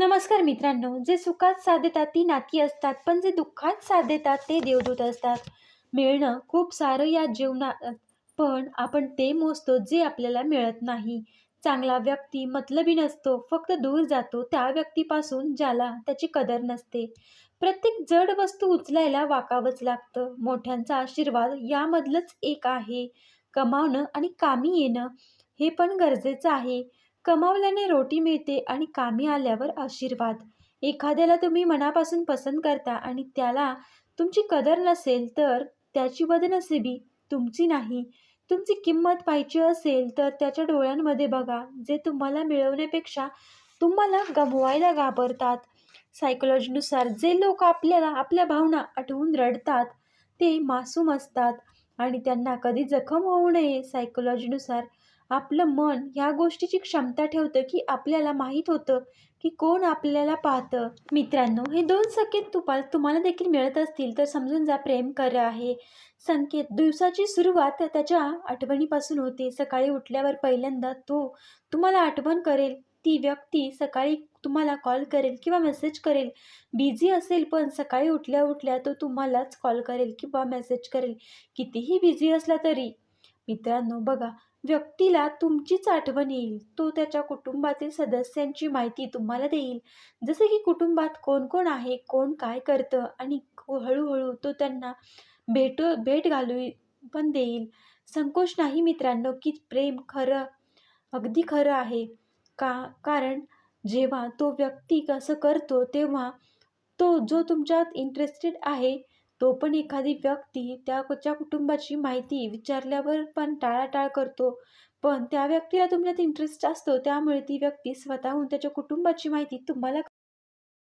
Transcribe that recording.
नमस्कार मित्रांनो जे सुखात साथ देतात ती नाती असतात पण जे दुःखात साथ देतात ते देवदूत असतात. मिळणं खूप सारं या जीवनात पण आपण ते मोजतो जे आपल्याला मिळत नाही. चांगला व्यक्ती मतलबी नसतो फक्त दूर जातो त्या व्यक्तीपासून ज्याला त्याची कदर नसते. प्रत्येक जड वस्तू उचलायला वाकावंच लागतं. मोठ्यांचा आशीर्वाद यामधलंच एक आहे. कमावणं आणि कामी येणं हे पण गरजेचं आहे. कमावल्याने रोटी मिळते आणि कामी आल्यावर आशीर्वाद. एखाद्याला तुम्ही मनापासून पसंत करता आणि त्याला तुमची कदर नसेल तर त्याची बदनसिबी तुमची नाही. तुमची किंमत पाहिजे असेल तर त्याच्या डोळ्यांमध्ये बघा जे तुम्हाला मिळवण्यापेक्षा तुम्हाला गमवायला घाबरतात. सायकोलॉजीनुसार जे लोक आपल्याला आपल्या भावना आठवून रडतात ते मासूम असतात आणि त्यांना कधी जखम होऊ नये. सायकोलॉजीनुसार आपलं मन ह्या गोष्टीची क्षमता ठेवतं की आपल्याला माहीत होतं की कोण आपल्याला पाहतं. मित्रांनो हे दोन संकेत तुम्हाला तुम्हाला देखील मिळत असतील तर समजून जा प्रेम कर आहे. संकेत दिवसाची सुरुवात त्याच्या आठवणीपासून होते. सकाळी उठल्यावर पहिल्यांदा तो तुम्हाला आठवण करेल. ती व्यक्ती सकाळी तुम्हाला कॉल करेल किंवा मेसेज करेल. बिझी असेल पण सकाळी उठल्या उठल्या तो तुम्हालाच कॉल करेल किंवा मेसेज करेल. कितीही बिझी असला तरी. मित्रांनो बघा व्यक्तीला तुमचीच आठवण येईल. तो त्याच्या कुटुंबातील सदस्यांची माहिती तुम्हाला देईल. जसे की कुटुंबात कोण कोण आहे कोण काय करतं आणि हळूहळू तो त्यांना भेट भेट घालू पण देईल. संकोच नाही मित्रांनो की प्रेम खरं अगदी खरं आहे. का कारण जेव्हा तो व्यक्ती कसं करतो तेव्हा तो जो तुमच्यात इंटरेस्टेड आहे तो पण एखादी व्यक्ती त्याच्या कुटुंबाची माहिती विचारल्यावर पण टाळाटाळ करतो. पण त्या व्यक्तीला तुमच्यात इंटरेस्ट असतो त्यामुळे ती व्यक्ती स्वतःहून त्याच्या कुटुंबाची माहिती तुम्हाला